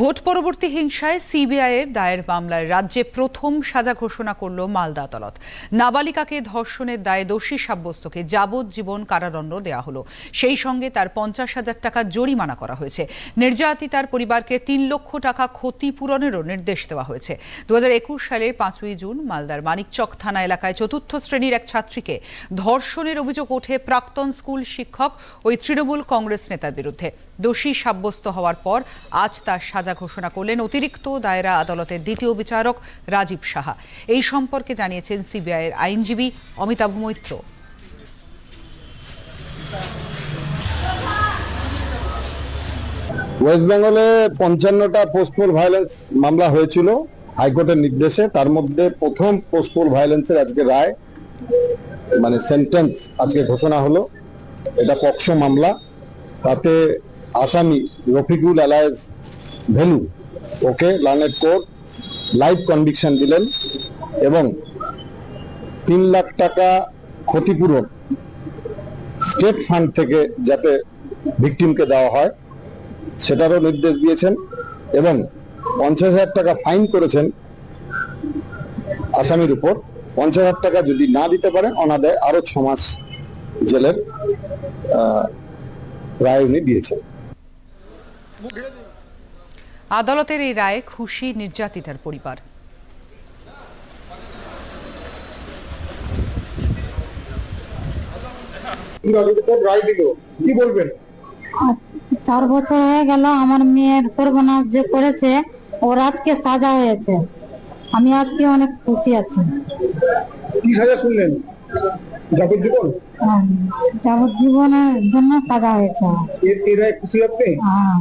Vote পরবর্তী হিংসায় সিবিআইয়ের দায়ের মামলায় রাজ্যে প্রথম সাজা ঘোষণা করল মালদা আদালত। নাবালিকাকে ধর্ষণের দায়ে দোষী সাব্যস্তকে যাবজ্জীবন কারাদণ্ড দেওয়া হলো। সেই সঙ্গে তার পঞ্চাশ হাজার টাকা জরিমানা করা হয়েছে। নির্যাতিতার পরিবারকে তিন লক্ষ টাকা ক্ষতিপূরণেরও নির্দেশ দেওয়া হয়েছে। দু হাজার একুশ সালের পাঁচই জুন মালদার মানিকচক থানা এলাকায় চতুর্থ শ্রেণির এক ছাত্রীকে ধর্ষণের অভিযোগ ওঠে প্রাক্তন স্কুল শিক্ষক ওই তৃণমূল কংগ্রেস নেতার বিরুদ্ধে। দোষী সাব্যস্ত হওয়ার পর আজ তার সাজা ঘোষণা করলেন অতিরিক্ত দায়রা আদালতের দ্বিতীয় বিচারক রাজীব সাহা। এই সম্পর্কে জানিয়েছেন সিবিআইয়ের আইনজীবী অমিতাভ মৈত্র। ওয়েস্ট বেঙ্গলে পঞ্চান্নটা পোস্টপোল ভায়োলেন্স মামলা হয়েছিল হাইকোর্টের নির্দেশে। তার মধ্যে প্রথম পোস্টপোল ভায়োলেন্সের আজকে রায় মানে সেন্টেন্স আজকে ঘোষণা হলো। এটা পক্সো মামলা। তাতে আসামি রফিকুল অ্যালায়েজ ভেলু, okay, learned court life conviction দিলেন এবং তিন লাখ টাকা ক্ষতিপূরণ স্টেট ফান্ড থেকে যাতে ভিকটিমকে দেওয়া হয়, সেটারও নির্দেশ দিয়েছেন এবং পঞ্চাশ হাজার টাকা ফাইন করেছেন আসামির উপর। পঞ্চাশ হাজার টাকা যদি না দিতে পারে অনাদায় আরও ছ মাস জেলের রায় উনি দিয়েছেন। আদালতের এই রায়ে খুশি নির্যাতিতার পরিবার। রায় দিল। কি বলবেন? আচ্ছা, চার বছর হয়ে গেল আমার মেয়ের সর্বনাশ যে করেছে ওর আজকে সাজা হয়েছে। আমি আজকে অনেক খুশি আছি। কি সাজা শুনলেন? যাবজ্জীবন? হ্যাঁ, যাবজ্জীবনের জন্য সাজা হয়েছে। এর খুশি আপনি? হ্যাঁ